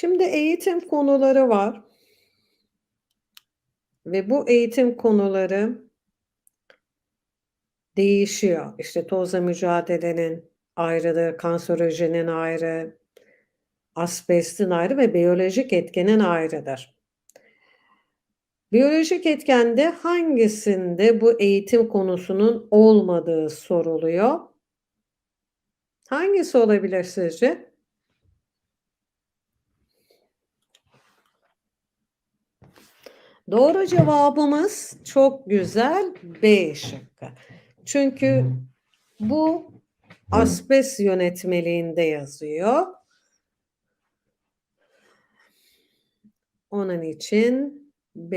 Şimdi eğitim konuları var. Ve bu eğitim konuları değişiyor. İşte tozla mücadelenin ayrıdır, kanserojinin ayrı, asbestin ayrı ve biyolojik etkenin ayrıdır. Biyolojik etkende hangisinde bu eğitim konusunun olmadığı soruluyor? Hangisi olabilir sizce? Doğru cevabımız çok güzel B şıkkı. Çünkü bu asbest yönetmeliğinde yazıyor. Onun için B